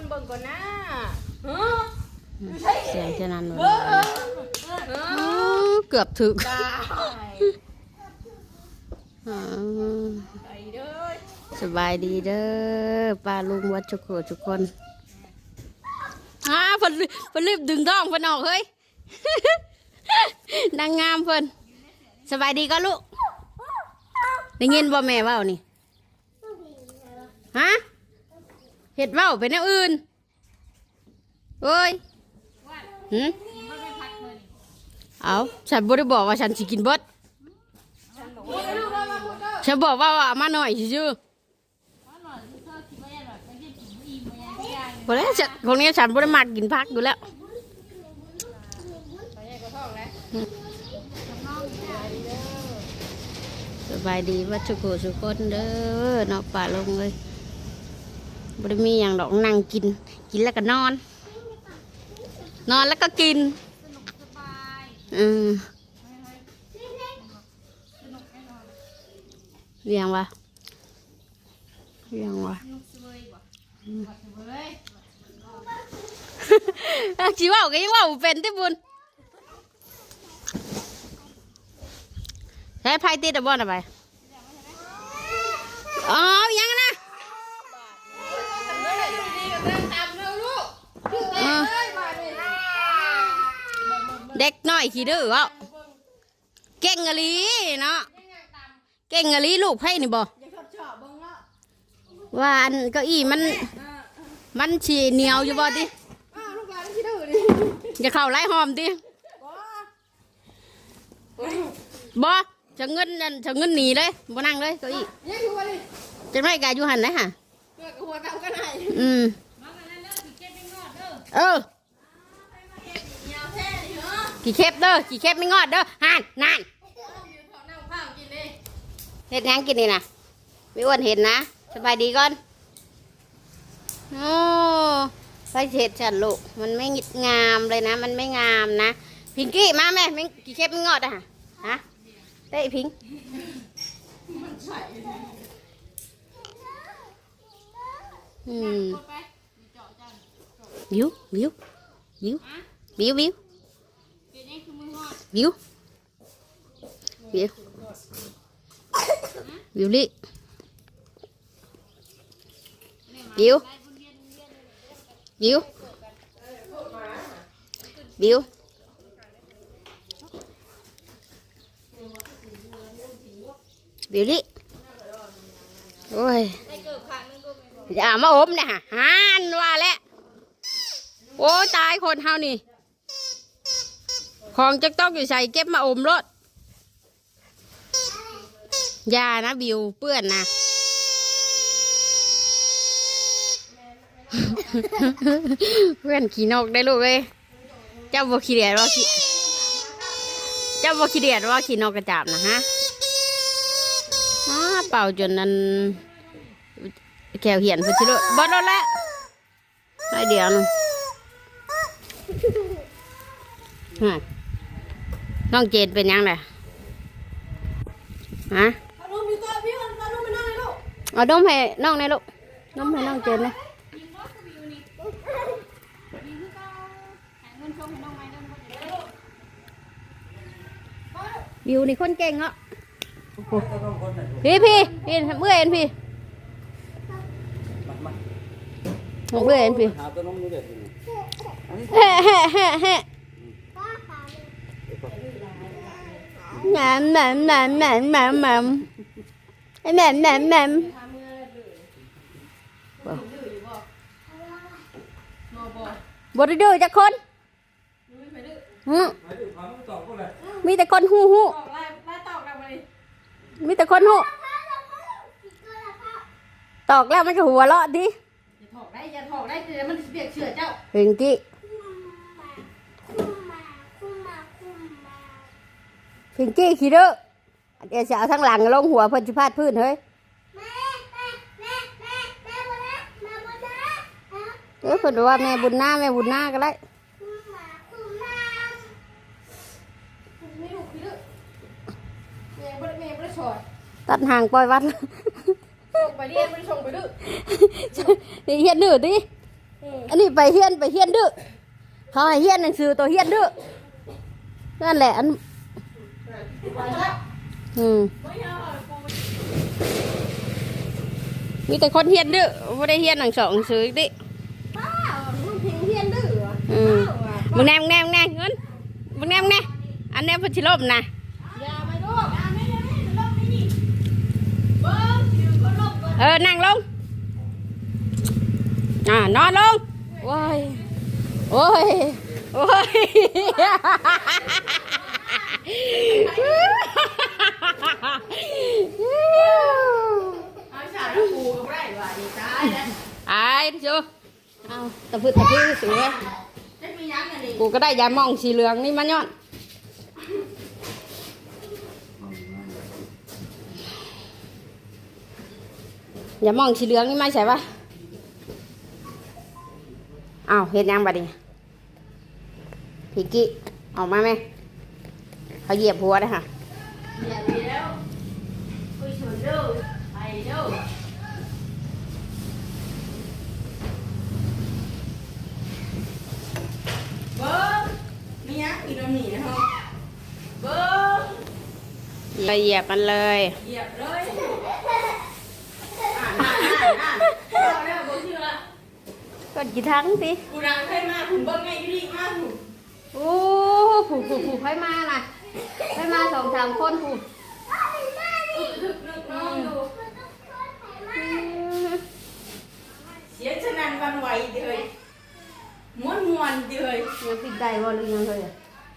คนเบิ่งก่อนนะเออเสียงจะนั้นเลเอยอเออเกือบถึกตายอืมไปเด้อสบายดีเด้อป้าลุงวัดทุกคนทุกคนอ้าเพิ่นเพิ่นรีบดึงท้องเพิ่นออกเฮ้ยนางงามเพิ่นสบายดีก็ลูกได้ยินบ่แม่เว้านี่ฮะ เห็ดเว้าเป็นแนวอื่นเอ้ยหืมเอาฉันบ่ได้บอกว่าฉันสิกินเบิดฉันบอกว่าว่ามาหน่อยซื่อๆบ่แล้วฉันคนนี้ฉันบ่ได้มักกินผักอยู่แล้วสบายดีว่าชุกโกชุกคนเด้อเนาะป่าลงเลย บ่ได้มีอย่างดอกนั่งกิน กินแล้วก็นอน นอนแล้วก็กินอืมเรียงวะเรียงวะอืมอะจีว่าก็ยังว่าเป็นที่บุญใช้ไพ่ติดอะบอลอะไรอ๋อยังนะ เด็กน้อยขี้ดื้อเอ้าเก่งอะลีเนาะเก่งอะลีลูกให้นี่บอว่าอันก็อี้มันมันฉี่เหนียวอยู่บอดิจะเข่าไล่หอมดิบอจะเงินจะเงินหนีเลยบอนั่งเลยก็อี้จะไม่กายอยู่หันนะฮะอืเออ ดิเหรอกี่เข็บเด้อกี่เข็บไม่งอดเด้อหันนั่นนานเห็ดหยังกินนี่นะไม่อ้วนเห็นนะสบายดีก่อนโอ้ไปเห็ดฉันลูกมันไม่งามเลยนะ มันไม่งามนะพิงกี้มาแม่ไม่กี่เข็บไม่งอดอะฮะฮะเต้พิงอืมวิววิววิววิววิว วิววิววิวลิวิววิววิววิวลิโอ้ยอย่ามาอมเนี่ยฮะหันว่าแล้วโอ้ตายคนเฮานี่ ของจะต้องอยู่ใส่เก็บมาอมรถยานะบิวเปื้อนนะเพื่อนขี่นกได้ลูกเอ้ยเจ้าบ่ขี้เดียดว่าขี้เจ้าบ่ขี้เดียดว่าขี่นกกระจาบนะฮะอ้าเป่าจนนั้นแขวเหียนพุชิโลบอดแล้วน้อยเดียวนึงฮะ น้องเจนเป็นยังไงฮะเอาลูกมีตัวพี่เอาลูกมานั่งเลยลูกเอานมให้น้องหน่อยลูกนมให้น้องเจนเลยวิวนี่คนเก่งเหรอพี่พี่พี่เมื่อยเอ็นพี่เมื่อยเอ็นพี่หาตัวน้องนี่เด็ดเฮ้เฮ้เฮ้เฮ้ แหม่มแหม่มแหม่มแหม่มแหม่มแหม่มแหม่มแหม่มแหม่มบไดดื้อจักคนหึมีแต่คนหูหูตอกไล่ไล่ตอกเรามาดิมีแต่คนหูตอกแล้วมันก็หัวเราะดิอย่าถอกได้อย่าถอกได้เดี๋ยวมันเปียกเชื่อเจ้าเพิงกี้ พิงกี้ขี้เด้อเดี๋ยวจะเอาทั้งหลังลงหัวเพิ่นสิพาดพื้นเฮ้ยเออเพิ่นว่าแม่บุญหน้าแม่บุญหน้าก็ได้ไม่ลูกพี่ลูกเมย์ไม่ได้เมย์ไม่ได้ชอดตัดห่างปล่อยวัดส่งไปเรียนไม่ได้ส่งไปดื้อนี่เฮ็ดดื้อดิอันนี้ไปเฮียนไปเฮียนดื้อเขาให้เฮียนหนังสือตัวเฮียนดื้อนั่นแหละอัน อืมมีแต่คนเฮียนดื้อไม่ได้เฮียนหนังสองหนังสืออีกดิป้ามึงพิงเฮียนดื้อวะอืมป้าวะมึงแน่มึงแน่มึงแน่เงินมึงแน่มึงแน่อันนี้พัชิลมนะอย่าไปลูกอย่าไม่ได้ไม่ได้ลบไม่นี่เบิ้งอยู่ก็ลบเบิ้งเออ นั่งลง อ่า นอนลง โอ้ย โอ้ย โอ้ย เอาฉากแล้วกูก็ไม่ได้ว่ะดีตายแล้วไอ้ชูเอาตะพื้นตะพื้นสวยจะมียังไงนี่กูก็ได้ยามองสีเหลืองนี่มาย้อนยามองสีเหลืองนี่มาใช่ปะเอาเห็นยังบัดนี้พี่กี้ออกมาไหม เขาเหยียบหัวนะฮะอย่าไปแล้วคุยชนเด้อไปเด้อเบิ้งมียังอีกตรงนี้นะฮะเบิ้งเราเหยียบมันเลย เหยียบเลยอ่านอ่านอ่านอ่านเอาแล้วบอกชื่อละกดกี่ทั้งสิกูดังให้มากคุณเบิ้งไงพี่ดีมากคุณโอ้ผูผูผูให้มาล่ะ ให้มาสองสามคนผูนึกนึกน้องดูเสียฉะนันวันไหวเดยม้วนมวนเดยยังติดใจบ่หรือยังเลยอะ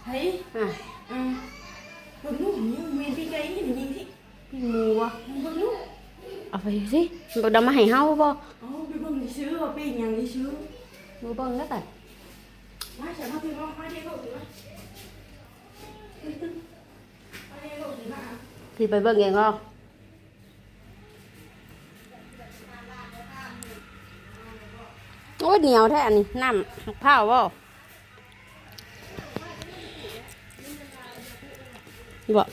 เฮ้ยอะอืมบนลูกนี่มีพี่ไก่นี่มีที่พี่หมูวะบนลูกเอาไปสิบ่ดำมาให้เฮาบ่อ๋อไปเบิ่งในซื้อว่าเป็นอย่างในซื้อมือเบิ่งแล้วแต่มาฉันมาพี่ว่ามาเดี๋ยวลูกถือมามาเดี๋ยวลูกถือมา พี่ไปเบิ่งเองก็โอ้ยเหนียวแท้อันนี้น้ำหักเผาบ่บ่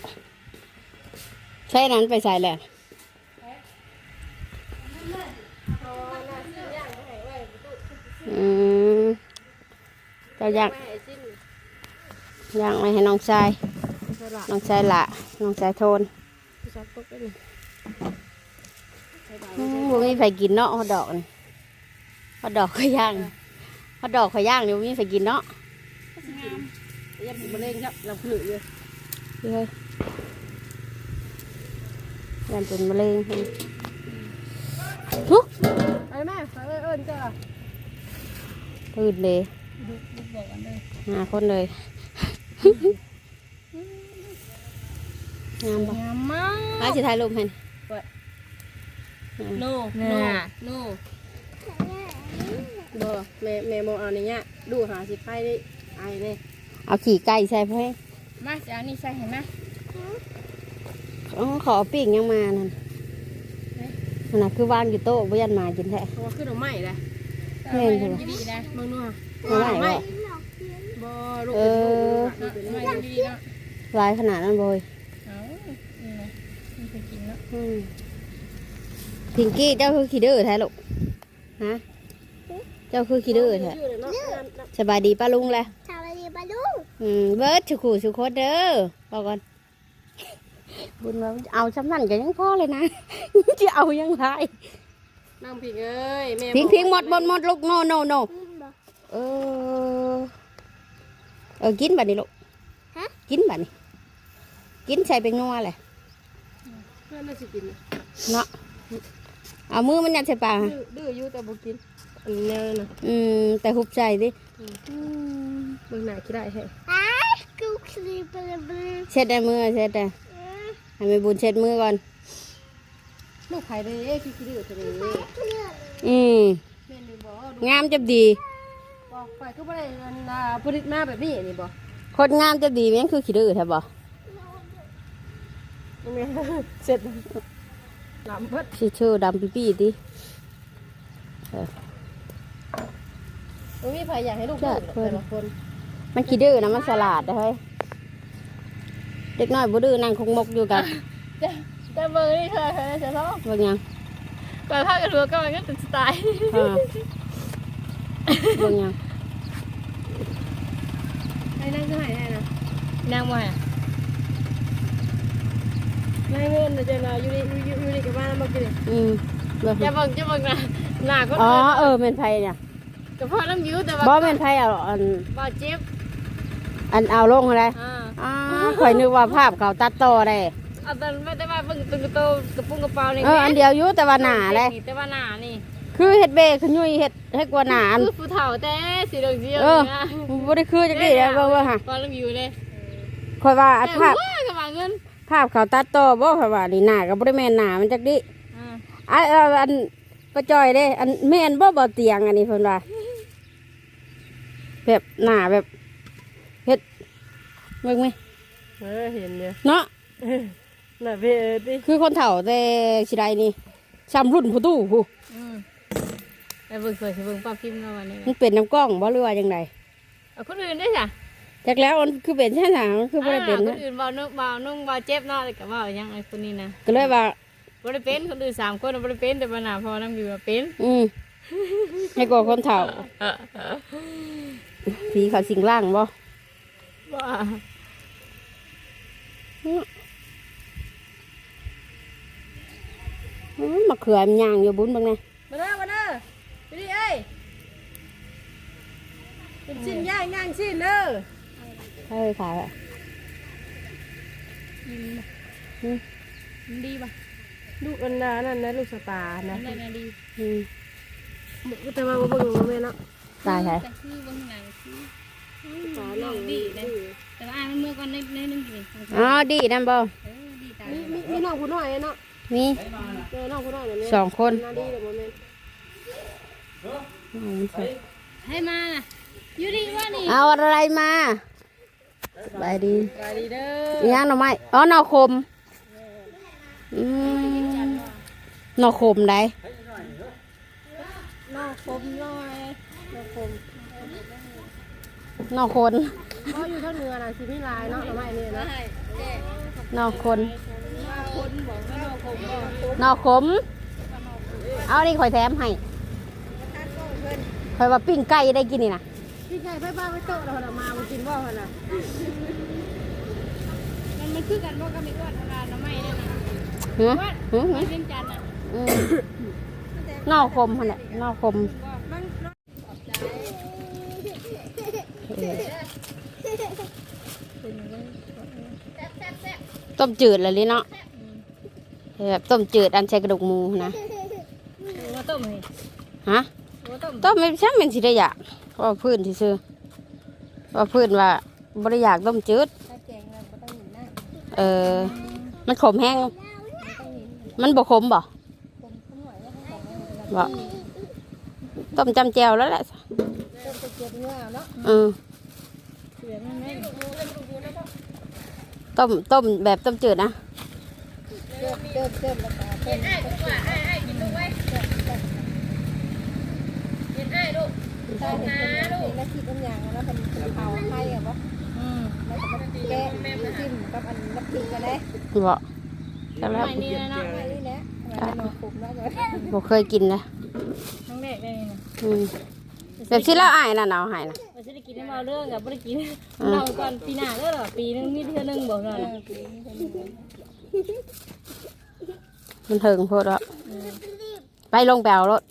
ใช่นั้นไปใส่แหละอืมยางย่างไว้ให้น้องชาย น้องชายละน้องชายโทนอืมบ่มีไฟกินเนาะฮอดดอกนี่ฮอดดอกก็ย่างฮอดดอกก็ย่างนี่บ่มีไฟกินเนาะยับมาเล่นครับเราผลึกเลยเลยยันเป็นมะเร็งทุกไปแม่ไปเอิญจ้าตื่นเลยบอกกันเลยหาคนเลย งามปะงามมากมาสิถ่ายรูปให้โน่โน่โน่บ่แม่แม่โมเอาในเนี้ยดูหาสิไพ่ได้ไอเลยเอาขี่ไก่ใส่เพื่อมาจะเอานี่ใส่เห็นไหมอ๋อขอปีกยังมานั่นนั่นน่ะคือวางอยู่โต๊ะบ่ยันมากินแท้เพราะว่าขึ้นดอกไม้เลยแม่นเหรอดีๆนะเมืองนัวเอาไว้บ่บ่ลูกเออเป็นลูกดอกไม้ดีๆเนาะลายขนาดนั้นบ่เย เอานี่นะมันไปกินเนาะ อืม พิงกี้เจ้าคือขี้ดื้อแท้ลูกฮะเจ้าคือขี้ดื้อแท้ชื่อเลยเนาะสบายดีป้าลุงแหละสวัสดีปะลุงอืมเบิร์ดสุขุสุขดเด้อบอกก่อนบุญว่าเอาสำนันกันยังพอเลยนะจะเอายังไงนั่งพิงเอ้ยแม่พิงพิงหมดหมดหมดลูกโนโนโนกินบ่เออเออกินบัดนี้ลูกฮะกินบัดนี้กินใส่เป็นนัวเลย เพื่อนน่าสิกินเนาะเอามือมันยัดใส่ปากดื้อดื้ออยู่แต่บ่กินอันแนวน่ะอืมแต่หุบใจดิเบิ่งหน้าคิดได้ให้อ้ากูคลีบลาบลาเช็ดได้มือเช็ดได้ให้แม่บุญเช็ดมือก่อนลูกไผเด้เอ้ยพี่คิดดื้อเถอะเด้อืมแม่นดีบ่งามจะดีบอกไปคือบ่ได้อันน่ะผลิตมาแบบนี้นี่บ่คนงามจะดีแม่งคือขี้ดื้อแท้บ่แม่ เสร็จลำเบิดชื่อชื่อดำปีปีดิบ่มีไผอยากให้ลูกดื้อหรอกแต่ละคน มันขี้ดื้อนะมันฉลาดนะเฮ้ยเด็กน้อยบ่ดื้อนั่งคงมกอยู่กันจะจะเบิ่งนี่เธอเธอจะร้องว่ายังก่อนพากันรัวก็มันก็ติดสไตล์อ่าเบิ่งหยังให้นั่งก็หายได้นะนั่งบ่ฮะนายเงินเดี๋ยวนะอยู่นี่อยู่อยู่นี่กับบ้านมากินอืมเบิ่งอย่าบอกอย่าบอกนะหน้าก็อ๋อเออแม่นไผเนี่ยกับพ่อน้ำยิ้วแต่ว่าบ่แม่นไผเอาอันบาดเจ็บอันเอาลงอะไรอ่าอ๋อข่อยนึกว่าภาพเขาตัดต่อได้เอาแต่ไม่ได้ว่าเบิ่งตึงกระโตกระปุ้งกระเป๋านี่เอออันเดียวอยู่แต่ว่าหนาเลยแต่ว่าหน้านี่คือเฮ็ดเบคือยุ่ยเฮ็ดให้กว่าหนาอันคือผู้เฒ่าแต่สีเหลืองเสียวเออนะบ่ได้คือจังได๋เบิ่งว่าฮะพ่อน้ำยิ้วเลยข่อยว่าอันแต่ภาพว่ากับว่าเงิน ภาพเขาตัดต่อบ่ข่อยว่านี่หน้าก็บ่ได้แม่นหน้ามันจักดิอ่าอันอันอันประจอยเด้ อันแม่นบ่บ่เตียงอันนี้เพิ่นว่า แบบหน้าแบบเฮ็ดเบิ่งไหมเออเห็นเนี่ยเนาะ น่ะเพื่อดิคือคนเฒ่าแต่สิใดนี่ซ้ำรุ่นผู้ตู้ผู้อืมแต่เบิ่งสวยสิเบิ่งป้าพิมพ์เนาะวันนี้มันเป็นน้ำกล้องบ่หรือว่าจังไดเอาคนอื่นได้จ้ะ จักแล้วมันคือเป็นใช่ไหมมันคือบ่ได้เป็นคนะนอื่นเบานุ่งเบานุ่งเบาเจ็บเนาะแต่ก็เบาอย่างไอ้คนนี้นะก็เลยว่า บ่ได้เป็นคนอื่นสามคนบ่ได้เป็นแต่ปัญหาพอน้ำอยู่ว่าเป็นอืมให้กว่าคนเฒ่าผีเขาสิงร่างบ่ว่าอื้อมะเขือมันย่างอยู่บุญเบิ่งแน่มาเด้อมาเด้อไปดิเอ้ยเป็นชิ้นย่างย่างชิ้นเด้อ เฮ้ยขายอะดีป่ะลูกอันนั้นนั่นนะลูกสตาร์นะได้นะดีอืมแต่ว่าบ่เบิ่งบ่แม่นเนาะตายใช่แต่คือบางหนังคือน้องดีเลยแต่ว่าอ่านมันเมื่อก่อนในในนึงกินอ๋อดีนั่นบ่เออดีตายมีมีมีน้องผู้น้อยเนาะมีเจอน้องผู้น้อยนั่นแหละสองคนนาดีเลยบ่แม่นอืมให้มาน่ะอยู่ดีว่านี่เอาอะไรมา บายดีไปดีเด้ออีหยังหน่อไม้อ๋อหน่อคมอืมหน่อคมได้น้องคมน้อยน้องคมหน่อคนก็อยู่ทางเหนือน่ะสิมีหลายเนาะทำไมนี่นะหน่อคนคนบอกว่าน้องคมก็หน่อขมเอานี่ข่อยแถมให้ข่อยว่าปิ้งไก่ได้กินนี่นะ พี่ชายไปบ้านไปโต๊ะแล้วหั่นน่ะมาบ่กินบ่หั่นน่ะมันมันคือกันว่าก็มีอ้วนเวลาน้ำไม่เนี่ยนะหือหือไม่เลี้ยงจันทร์นะอืมหน่อคมหั่นแหละหน่อคมเออต้มจืดเลยลิเนาะแบบต้มจืดอันใช้กระดูกหมูนะมาต้มให้ฮะมาต้มต้มไม่ใช่เป็นสิได้อยาก ว่าพื้นที่ซื้อว่าพื้นว่าบริอยากต้มจืดถ้าแกงเราก็ต้องหนุนหน้าเออ มันขมแห้ง มันบ่ขมบ่บ่ต้มจำแจวแล้วแหละต้มจะเจ็บเนื้อเนาะเออเสือมันไม่ต้มต้มแบบต้มจืดนะ เจ็บเจ็บเจ็บแล้วก็เป็นไอ้ดีกว่าไอ้ไอ้กินลูกไว้กินไอ้ลู กใช่นะลูกแล้วคิดบางอย่างแล้วเป็นเผาให้อะบ่อืมแล้วก็มันแกะจิ้มกับอันน้ำพริกกันเด้บ่จักแล้วไม่นี่นะเนาะไอ้นี่แหละมันน้องคุมแล้วก็บ่เคยกินนะทั้งเด็กเลยนะอืมแบบที่เราอายน่ะหนาวหายนะมันจะได้กินให้เมาเรื่องกับไม่ได้กินเราก่อนปีหน้าเด้อหรอปีนึงมีเทื่อนึงบอกหน่อยมันเถิงโพดแล้วไปลงแปลวรถ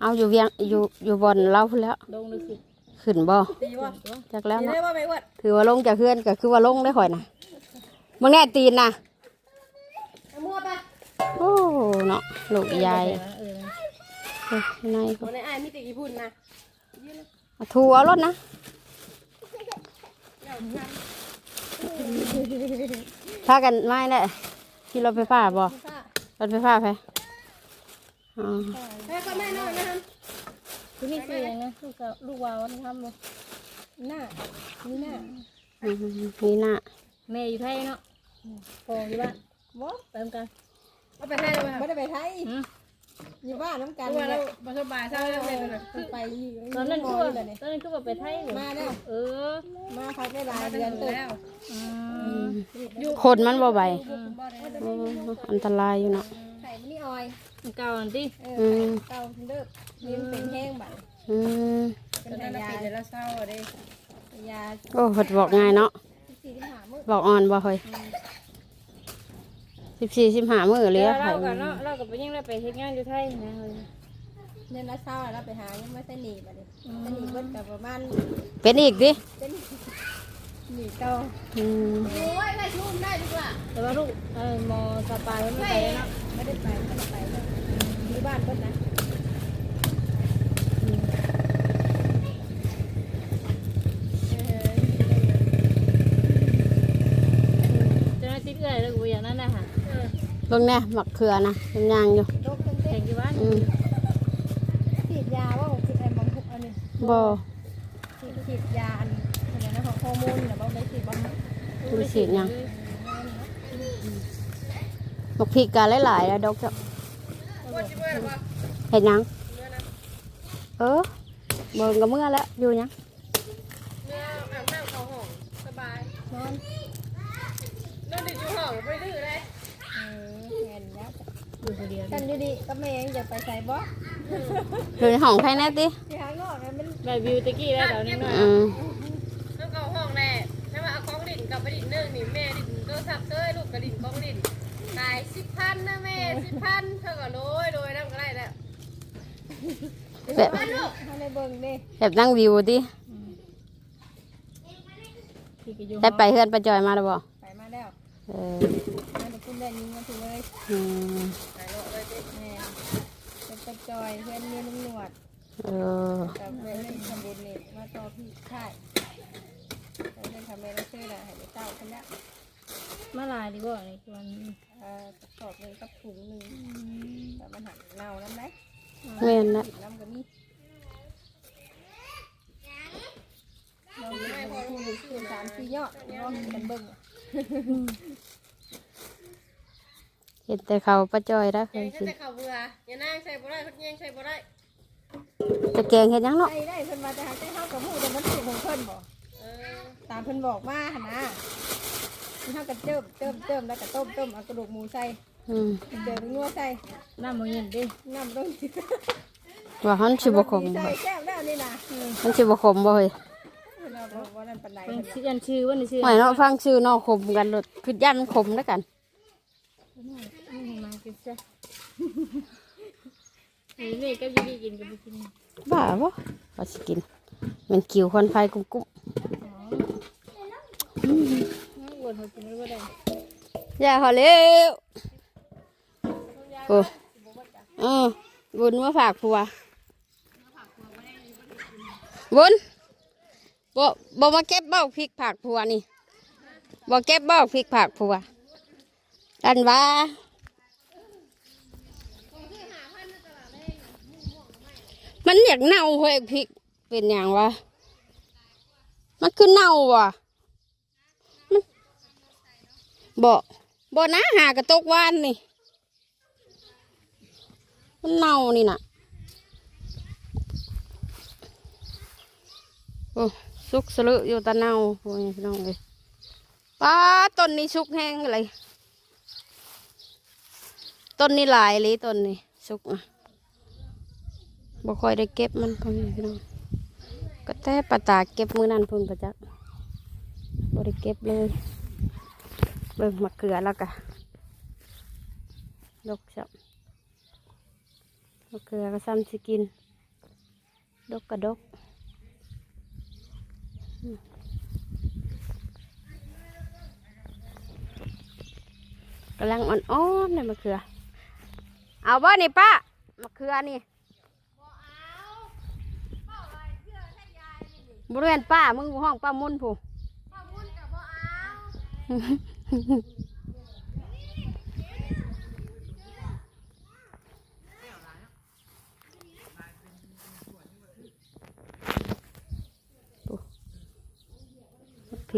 เอาอยู่เวียงอยู่อยู่บนเราพุ่นแล้วลงเลยสิขึ้นบ่ตีบ่จักแล้วตีเนาะได้บ่แม่อ้วนถือว่าลงจากเพื่อนก็คือว่าลงได้ข่อยนะมึงแน่ตีนนะเอามือไปโอ้เนาะลูกยายเออเอ้ยนายก็บ่ได้อ้ายมีแต่ญี่ปุ่นนะเอาถูเอารถนะพากันไม่แหละขี่รถไฟฟ้าบ่รถไฟฟ้าไปอ๋อ แม่ก็แม่น้อยนะคือมีเสียงนะลูกกับลูกวาวทำบ่หน้านี่หน้าอืมนี่น่ะแม่อยู่ไทยเนาะพ่ออยู่บ้านบ่เติมกันเอาไปไทยเลยบ่ได้ไปไทยอืมอยู่บ้านน้ำกันว่าเราบ่สบายเช้าแล้วแม่น่ะคือไปอยู่ตอนนั้นคือว่าว่าตอนนั้นคือว่าไปไทยอยู่มาแล้วเออ มาพักได้หลายเดือนตึกอืมคนมันบ่ใบอืมอันตรายอยู่เนาะไข่ มันนี่ออยเก่าอันที่เออือมเตาเลิกยืนเป็นแห้งบัดอืมดี๋ยวเราเศร้าอะเด้ยาโอ้เพิ่นบอกง่ายเนาะสี่ที่หามื้อบอกอ่อนบ่เฮ้ยสิบสี่สิบห้ามื้อเลยเดี๋ยวอะเรากับเนาะเรากับไปยังได้ไปเฮ็ดงานอยู่ไทยนะเฮ้ยเดือนละเช้าแล้วไปหายังไม่ใช่หนีบัดนี้จะหนีเบิดกับประมาณเป็นอีกดิเป็น หนีโตอืมโอ้ยไม่ชุ่มได้ดีกว่าแต่ว่าลูกเออมอสปายมันไม่ไปแล้วเนาะไม่ได้ไปไม่ได้ไปเลยอยู่บ้านเบิดนะเจะน่าติดเอื้อยแล้วกูอย่างนั้นนะฮะเบิ่งแน่หมักเขือนะมันยางอยู่โรคเต้แข่นงอยู่บ้านอืมๆฉีดยาว่าผมคิดไอ้มังคุกอันนี้บ่ฉีดฉีดยาอันอะไรนะข องฮอร์โมนน่ะบ่ได้ฉีดบ่ฮะคุณฉีดยังหมักพริกกาหลายๆแล้วดอกเจ้าเห็นยัง เออเบิ่งกับเมื่อแล้วอยู่ยังนอนนอนอยู่ห้องไปดื้อเลยเออแม่นแล้วอยู่คนเดียวกันอยู่ดีก็แม่ยังจะไปใส่บ่อยู่ในห้องใครแน่ติที่หางอกเนี่ยมัน แบบวิวตะกี้แล้วเดี๋ยวนี้หน่อย อืม นเนื่องนี่แม่ดินโทรศัพท์เต้ยลูกกระดินของดินตายสิบพันนะแม่สิบพันเท่ากับโรยโรยน้ำก็ได้แล้วแบบให้ในเบิ่งเด้แบบนั่งวิวติที่ก็อยู่ได้ไปเฮือนประจอยมาแล้วบ่ไปมาแล้วเออมันจะขึ้นได้ยิงมาถึงเลยอืมแม่เป็นตะจอยเพื่อนเมียนุ่มหนวดเออกับเพื่อนเล่นทำบุญนี่มาต่อพี่ค่ายเล่นทำเมนูชื่อน่ะให้ไปเต้าคนละมาลายดีกว่าในวันเอ่อกระสอบหนึ่งกับถุงหนึ่งแต่มันหันเน่าน้ำไหมแม่นนะน้ำก็มีเราไม่พอคูณคูณสามสี่ยอดลองกันเบิ่งเห็นแต่เขาประจอยแล้วเคยัยงกินแต่ข้าวเบื่ออย่านั่งใส่บ่ได้พัดยังใส่บ่ได้จะแกงเห็นยังเนาะได้ได้เพิ่นมาจะหาใจเข้ากับผู้แต่มันถูกของเพิ่นบ่เออ ตามเพิ่นบอกมาหั่นนะเข้ากันเติมเติมเติมแล้วก็ต้มต้มเอากระดูกหมูใส่อืมเดี๋ยวไปนัวใส่น้ำมันเย็นดิน้ำต้มว่าหันสิบ่ขมใส่บ่แก้วแล้วนี่นะมันสิบ่ขมบ่เฮ้ยเราบอกว่านั่นปานใดเป็นชื่ออันชื่อว่าในชื่อหอยเนาะฟังชื่อเนาะขมกันรถคือยันขมแล้วกันมากินซะเฮ้ยนี่ก็ยี่กินกับกินบ้าบ่ว่าสิกิน มันกิวควันไฟกุ้มกุ้ม อย่าขอเร็วโอ้เออบุญมาฝากผัวบุญบ่บ่มาเก็บเบ้าพริกผักผัวนี่บ่เก็บเบ้าพริกผักผัวอันว่ามันอยากเน่าเฮ้ยพริกเป็นอย่างวะมันคือเน่าวะ บ่บ่นะหากระตกวานนี่ มันเน่านี่น่ะ โอ้สุกสลืออยู่ตะเน่าโอ้ยพี่น้องเลยป้าต้นนี้สุกแห้งเลยต้นนี้หลายเลยต้นนี้สุกอะบ่ค่อยได้เก็บมันพ่อแม่พี่น้องก็แต่ปะตาเก็บมือนั่นพุ่นประจักบ่ได้เก็บเลย เบิ่งมะเขือแล้วกะดกจับมะเขือก็ซ้ำสิกิน ดกกระดกกำลังอ่อนๆเลยมะเขือ เอาบ่นี่ป้ามะเขือนี่บริเวณป้ามึงห้องป้ามุ่นผู้ พริ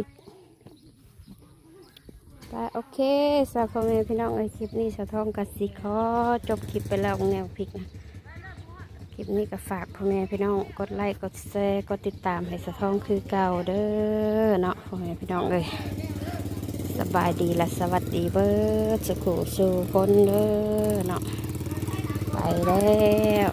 กไปโอเคสาวพ่อแม่พี่น้องไอยคลิปนี้สาวทองกับสีขอจบคลิปไปแล้วแนวพริกนะคลิปนี้ก็ฝากพ่อแม่พี่น้องกดไลค์กดแชร์กดติดตามให้สาวทองคือเก่าเด้อเนาะพ่อแม่พี่น้องเลย สบายดีและสวัสดีเบิร์ดสุขสู่คนเด้อเนาะไปแล้ว